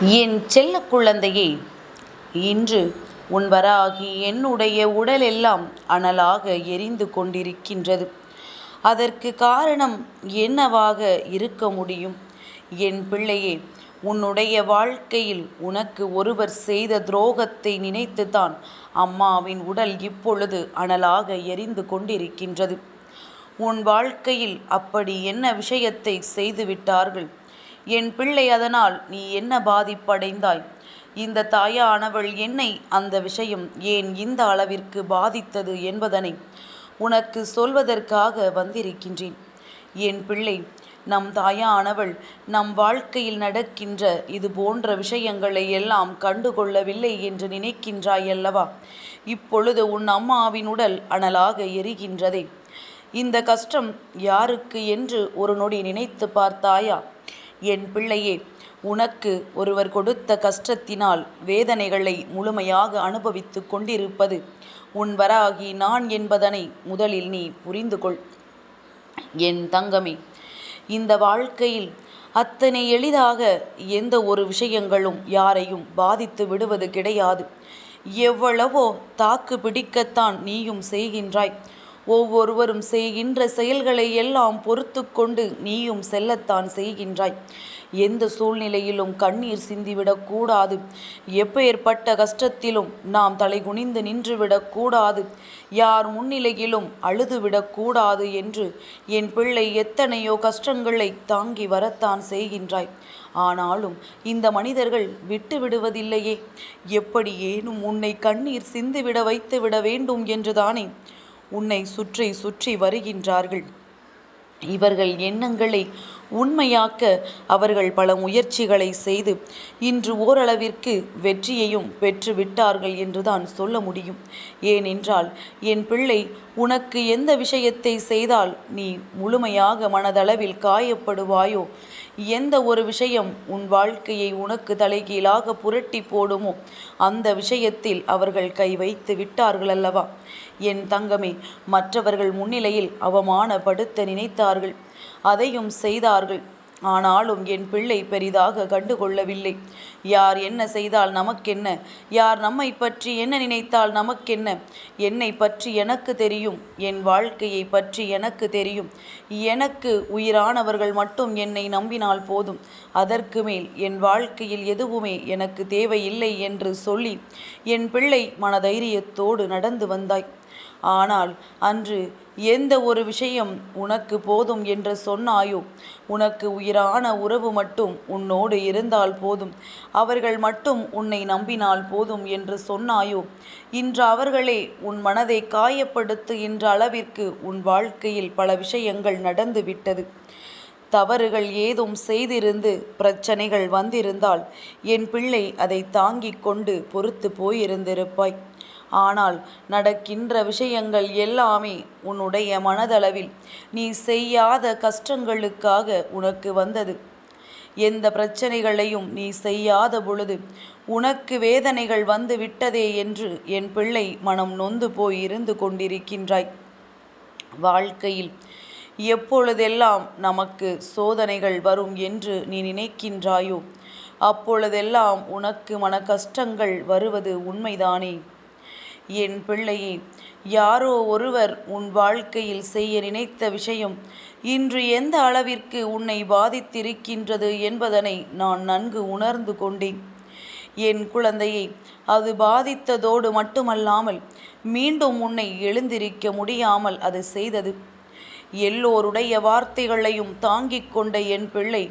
என் செல்ல குழந்தையே இன்று உன் வராகி என்னுடைய உடலெல்லாம் அனலாக எரிந்து கொண்டிருக்கின்றது. அதற்கு காரணம் என்னவாக இருக்க முடியும்? என் பிள்ளையே உன்னுடைய வாழ்க்கையில் உனக்கு ஒருவர் செய்த துரோகத்தை நினைத்துதான் அம்மாவின் உடல் இப்பொழுது அனலாக எரிந்து கொண்டிருக்கின்றது. உன் வாழ்க்கையில் அப்படி என்ன விஷயத்தை செய்துவிட்டார்கள்? என் பிள்ளை அதனால் நீ என்ன பாதிப்படைந்தாய்? இந்த தாயானவள் என்னை அந்த விஷயம் ஏன் இந்த அளவிற்கு பாதித்தது என்பதனை உனக்கு சொல்வதற்காக வந்திருக்கின்றேன். என் பிள்ளை நம் தாயானவள் நம் வாழ்க்கையில் நடக்கின்ற இது போன்ற விஷயங்களை எல்லாம் கண்டுகொள்ளவில்லை என்று நினைக்கின்றாய் அல்லவா இப்பொழுது உன் அம்மாவின் உடல் அனலாக எரிகின்றதே. இந்த கஷ்டம் யாருக்கு என்று ஒரு நொடி நினைத்து பார்த்தாயா? என் பிள்ளையே உனக்கு ஒருவர் கொடுத்த கஷ்டத்தினால் வேதனைகளை முழுமையாக அனுபவித்து கொண்டிருப்பது உன் வராகி நான் என்பதனை முதலில் நீ புரிந்து கொள் என் தங்கமே இந்த வாழ்க்கையில் அத்தனை எளிதாக எந்த ஒரு விஷயங்களும் யாரையும் பாதித்து விடுவது கிடையாது. எவ்வளவோ தாக்கு பிடிக்கத்தான் நீயும் செய்கின்றாய். ஒவ்வொருவரும் செய்கின்ற செயல்களை எல்லாம் பொறுத்து கொண்டு நீயும் செல்லத்தான் செய்கின்றாய். எந்த சூழ்நிலையிலும் கண்ணீர் சிந்திவிடக்கூடாது எப்பேற்பட்ட கஷ்டத்திலும் நாம் தலை குனிந்து நின்றுவிடக்கூடாது யார் முன்னிலையிலும் அழுதுவிடக்கூடாது என்று என் பிள்ளை எத்தனையோ கஷ்டங்களை தாங்கி வரத்தான் செய்கின்றாய். ஆனாலும் இந்த மனிதர்கள் விட்டு விடுவதில்லையே. எப்படியேனும் உன்னை கண்ணீர் சிந்துவிட வைத்து விட வேண்டும் என்றுதானே. உன்னை சுற்றி சுற்றி வருகின்றார்கள். இவர்கள் எண்ணங்களை உண்மையாக்க அவர்கள் பல முயற்சிகளை செய்து இன்று ஓரளவிற்கு வெற்றியையும் பெற்று விட்டார்கள் என்றுதான் சொல்ல முடியும். ஏனென்றால் என் பிள்ளை உனக்கு எந்த விஷயத்தை செய்தால் நீ முழுமையாக மனதளவில் காயப்படுவாயோ? எந்த ஒரு விஷயம் உன் வாழ்க்கையை உனக்கு தலைகீழாக புரட்டி போடுமோ? அந்த விஷயத்தில் அவர்கள் கை வைத்து விட்டார்கள் அல்லவா என் தங்கமே மற்றவர்கள் முன்னிலையில் அவமானப்படுத்த நினைத்தார்கள். அதையும் செய்தார்கள். ஆனாலும் என் பிள்ளை பெரிதாக கண்டுகொள்ளவில்லை. யார் என்ன செய்தால் நமக்கென்ன? யார் நம்மை பற்றி என்ன நினைத்தால் நமக்கென்ன? என்னை பற்றி எனக்கு தெரியும். என் வாழ்க்கையை பற்றி எனக்கு தெரியும். எனக்கு உயிரானவர்கள் மட்டும் என்னை நம்பினால் போதும். அதற்கு மேல் என் வாழ்க்கையில் எதுவுமே எனக்கு தேவையில்லை என்று சொல்லி என் பிள்ளை மனதைரியத்தோடு நடந்து வந்தாய். ஆனால் அன்று எந்த ஒரு விஷயம் உனக்கு போதும் என்று சொன்னாயோ? உனக்கு உயிரான உறவு மட்டும் உன்னோடு இருந்தால் போதும். அவர்கள் மட்டும் உன்னை நம்பினால் போதும் என்று சொன்னாயோ? இன்று அவர்களே உன் மனதை காயப்படுத்துகின்ற அளவிற்கு உன் வாழ்க்கையில் பல விஷயங்கள் நடந்து விட்டது. தவறுகள் ஏதும் செய்திருந்து பிரச்சனைகள் வந்திருந்தால் என் பிள்ளை அதை தாங்கிக் கொண்டு பொறுத்து போயிருந்திருப்பாய். ஆனால் நடக்கின்ற விஷயங்கள் எல்லாமே உன்னுடைய மனதளவில். நீ செய்யாத கஷ்டங்களுக்காக உனக்கு வந்தது. எந்த பிரச்சனைகளையும் நீ செய்யாத பொழுது உனக்கு வேதனைகள் வந்து விட்டதே என்று என் பிள்ளை மனம் நொந்து போய் இருந்து கொண்டிருக்கின்றாய். வாழ்க்கையில் எப்பொழுதெல்லாம் நமக்கு சோதனைகள் வரும் என்று நீ நினைக்கின்றாயோ அப்பொழுதெல்லாம் உனக்கு மன கஷ்டங்கள் வருவது உண்மைதானே? என் பிள்ளையே யாரோ ஒருவர் உன் வாழ்க்கையில் செய்ய நினைத்த விஷயம் இன்று எந்த அளவிற்கு உன்னை பாதித்திருக்கின்றது என்பதனை நான் நன்கு உணர்ந்து கொண்டேன். என் குழந்தையை அது பாதித்ததோடு மட்டுமல்லாமல் மீண்டும் உன்னை எழுந்திருக்க முடியாமல் அது செய்தது. எல்லோருடைய வார்த்தைகளையும் தாங்கிக் கொண்ட என் பிள்ளை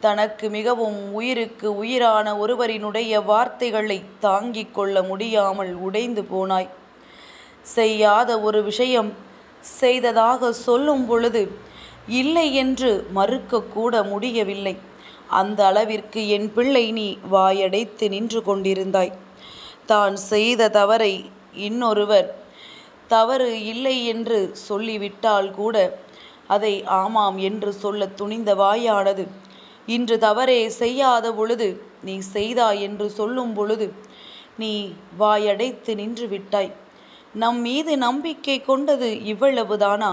தனக்கு மிகவும் உயிருக்கு உயிரான ஒருவரினுடைய வார்த்தைகளை தாங்கிக் கொள்ள முடியாமல் உடைந்து போனாய். செய்யாத ஒரு விஷயம் செய்ததாக சொல்லும் பொழுது இல்லை என்று மறுக்கக்கூட முடியவில்லை. அந்த அளவிற்கு என் பிள்ளை நீ வாயடைத்து நின்று கொண்டிருந்தாய். தான் செய்த தவறை இன்னொருவர் தவறு இல்லை என்று சொல்லிவிட்டால் கூட அதை ஆமாம் என்று சொல்ல துணிந்த வாயானது இன்று தவறே செய்யாத பொழுது நீ செய்தாய் என்று சொல்லும் பொழுது நீ வாயடைத்து நின்று விட்டாய். நம் மீது நம்பிக்கை கொண்டது இவ்வளவுதானா?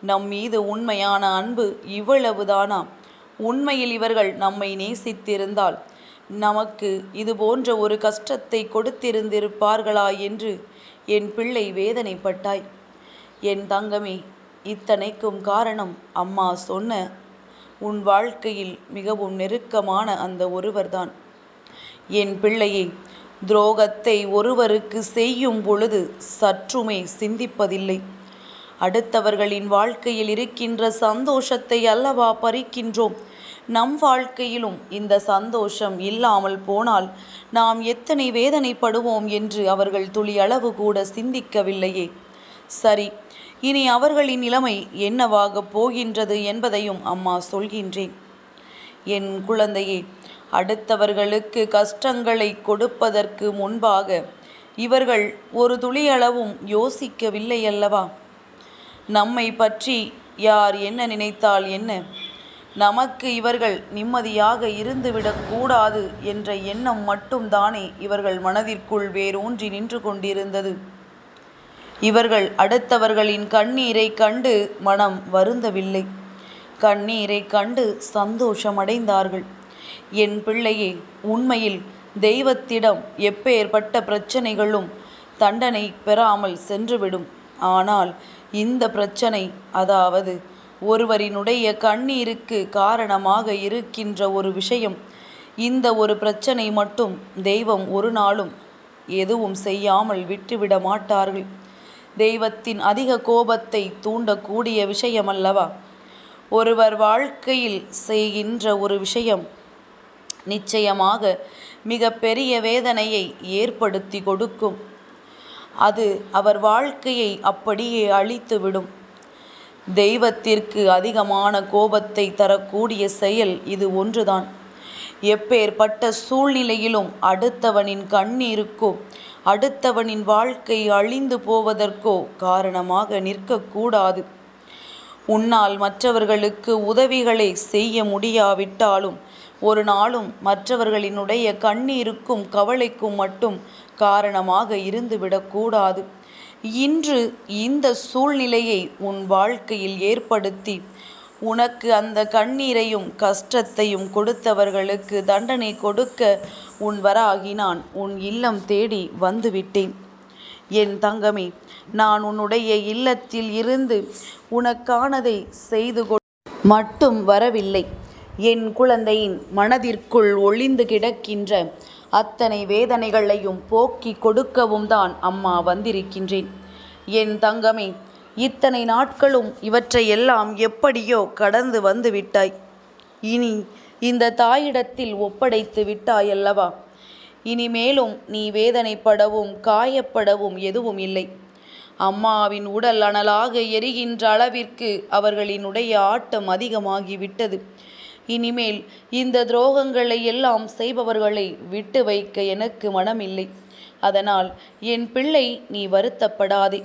நம் மீது உண்மையான அன்பு இவ்வளவுதானா? உண்மையில் இவர்கள் நம்மை நேசித்திருந்தால் நமக்கு இது போன்ற ஒரு கஷ்டத்தை கொடுத்திருந்திருப்பார்களா என்று என் பிள்ளை வேதனைப்பட்டாய். என் தங்கமே இத்தனைக்கும் காரணம் அம்மா சொன்ன உன் வாழ்க்கையில் மிகவும் நெருக்கமான அந்த ஒருவர்தான். என் பிள்ளையே துரோகத்தை ஒருவருக்கு செய்யும் பொழுது சற்றுமே சிந்திப்பதில்லை. அடுத்தவர்களின் வாழ்க்கையில் இருக்கின்ற சந்தோஷத்தை அல்லவா பறிக்கின்றோம்? நம் வாழ்க்கையிலும் இந்த சந்தோஷம் இல்லாமல் போனால் நாம் எத்தனை வேதனைப்படுவோம் என்று அவர்கள் துளி அளவு கூட சிந்திக்கவில்லையே. சரி இனி அவர்களின் நிலைமை என்னவாகப் போகின்றது என்பதையும் அம்மா சொல்கின்றேன். என் குழந்தையே அடுத்தவர்களுக்கு கஷ்டங்களை கொடுப்பதற்கு முன்பாக இவர்கள் ஒரு துளியளவும் யோசிக்கவில்லை அல்லவா நம்மை பற்றி யார் என்ன நினைத்தால் என்ன? நமக்கு இவர்கள் நிம்மதியாக இருந்துவிடக்கூடாது என்ற எண்ணம் மட்டும்தானே இவர்கள் மனதிற்குள் வேரூன்றி நின்று கொண்டிருந்தது. இவர்கள் அடுத்தவர்களின் கண்ணீரை கண்டு மனம் வருந்தவில்லை. கண்ணீரை கண்டு சந்தோஷமடைந்தார்கள். என் பிள்ளையே உண்மையில் தெய்வத்திடம் எப்பேற்பட்ட பிரச்சனைகளும் தண்டனை பெறாமல் சென்றுவிடும். ஆனால் இந்த பிரச்சனை அதாவது ஒருவரினுடைய கண்ணீருக்கு காரணமாக இருக்கின்ற ஒரு விஷயம் இந்த ஒரு பிரச்சனை மட்டும் தெய்வம் ஒரு நாளும் எதுவும் செய்யாமல் விட்டுவிட மாட்டார்கள். தெய்வத்தின் அதிக கோபத்தை தூண்டக்கூடிய விஷயம் அல்லவா ஒருவர் வாழ்க்கையில் செய்கின்ற ஒரு விஷயம் நிச்சயமாக மிக பெரிய வேதனையை ஏற்படுத்தி கொடுக்கும். அது அவர் வாழ்க்கையை அப்படியே அழித்துவிடும் தெய்வத்திற்கு அதிகமான கோபத்தை தரக்கூடிய செயல் இது ஒன்றுதான். எப்பேற்பட்ட சூழ்நிலையிலும் அடுத்தவனின் கண்ணீருக்கோ அடுத்தவனின் வாழ்க்கை அழிந்து போவதற்கோ காரணமாக நிற்கக்கூடாது. உன்னால் மற்றவர்களுக்கு உதவிகளை செய்ய முடியாவிட்டாலும் ஒரு நாளும் மற்றவர்களினுடைய கண்ணீருக்கும் கவலைக்கும் மட்டும் காரணமாக இருந்துவிடக்கூடாது. இன்று இந்த சூழ்நிலையை உன் வாழ்க்கையில் ஏற்படுத்தி உனக்கு அந்த கண்ணீரையும் கஷ்டத்தையும் கொடுத்தவர்களுக்கு தண்டனை கொடுக்க உன் வராகினான். உன் இல்லம் தேடி வந்துவிட்டேன். என் தங்கமே நான் உன்னுடைய இல்லத்தில் இருந்து உனக்கானதை செய்து கொள் மட்டும் வரவில்லை. என் குழந்தையின் மனதிற்குள் ஒளிந்து கிடக்கின்ற அத்தனை வேதனைகளையும் போக்கி கொடுக்கவும் தான் அம்மா வந்திருக்கின்றேன். என் தங்கமே இத்தனை நாட்களும் இவற்றையெல்லாம் எப்படியோ கடந்து வந்து விட்டாய். இனி இந்த தாயிடத்தில் ஒப்படைத்து விட்டாயல்லவா இனிமேலும் நீ வேதனைப்படவும் காயப்படவும் எதுவும் இல்லை. அம்மாவின் உடல் அனலாக எரிகின்ற அளவிற்கு அவர்களினுடைய ஆட்டம் அதிகமாகிவிட்டது இனிமேல் இந்த துரோகங்களை எல்லாம் செய்பவர்களை விட்டு வைக்க எனக்கு மனமில்லை. அதனால் என் பிள்ளை நீ வருத்தப்படாதே.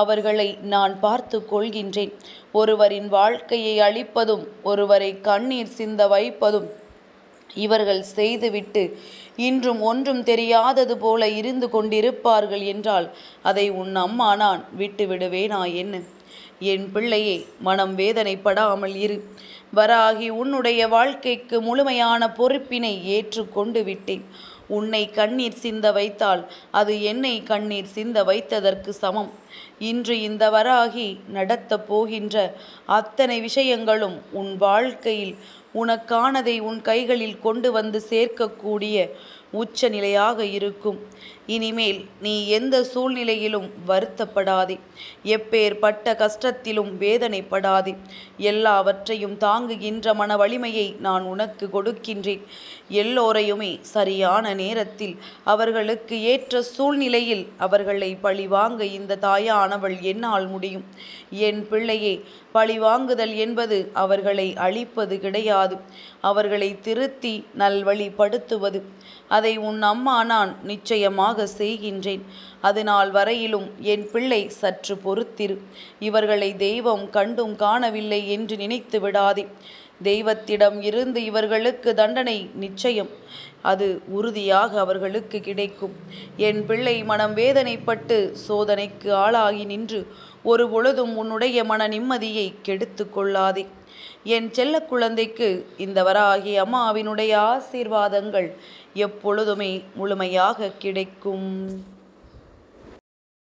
அவர்களை நான் பார்த்து கொள்கின்றேன். ஒருவரின் வாழ்க்கையை அழிப்பதும் ஒருவரை கண்ணீர் சிந்த வைப்பதும் இவர்கள் செய்துவிட்டு இன்றும் ஒன்றும் தெரியாதது போல இருந்து கொண்டிருப்பார்கள் என்றால் அதை உன் அம்மா நான் விட்டுவிடுவேனா என்ன? என் பிள்ளையே மனம் வேதனைப்படாமல் இரு. வராகி உன்னுடைய வாழ்க்கைக்கு முழுமையான பொறுப்பினை ஏற்றுக்கொண்டு விட்டேன். உன்னை கண்ணீர் சிந்த வைத்தால் அது என்னை கண்ணீர் சிந்த வைத்ததற்கு சமம். இன்று இந்த வராகி நடத்தப் போகின்ற அத்தனை விஷயங்களும் உன் வாழ்க்கையில் உனக்கானதை உன் கைகளில் கொண்டு வந்து சேர்க்கக்கூடிய உச்ச நிலையாக இருக்கும். இனிமேல் நீ எந்த சூழ்நிலையிலும் வருத்தப்படாதே. எப்பேற்பட்ட கஷ்டத்திலும் வேதனைப்படாதே. எல்லாவற்றையும் தாங்குகின்ற மன வலிமையை நான் உனக்கு கொடுக்கின்றேன். எல்லோரையுமே சரியான நேரத்தில் அவர்களுக்கு ஏற்ற சூழ்நிலையில் அவர்களை பழிவாங்க இந்த தாயானவள் என்னால் முடியும். என் பிள்ளையே பழிவாங்குதல் என்பது அவர்களை அழிப்பது கிடையாது. அவர்களை திருத்தி நல்வழிப்படுத்துவது. அதை உன் அம்மா நான் நிச்சயமாக செய்கின்றேன். அதனால் வரையிலும் என் பிள்ளை சற்று பொறுத்திரு. இவர்களை தெய்வம் கண்டும் காணவில்லை என்று நினைத்து விடாதே. தெய்வத்திடம் இருந்து இவர்களுக்கு தண்டனை நிச்சயம். அது உறுதியாக அவர்களுக்கு கிடைக்கும். என் பிள்ளை மனம் வேதனைப்பட்டு சோதனைக்கு ஆளாகி நின்று ஒரு பொழுதும் உன்னுடைய மன நிம்மதியை கெடுத்து கொள்ளாதே. என் செல்ல குழந்தைக்கு இந்த வராகி அம்மாவினுடைய ஆசீர்வாதங்கள் எப்பொழுதுமே முழுமையாக கிடைக்கும்.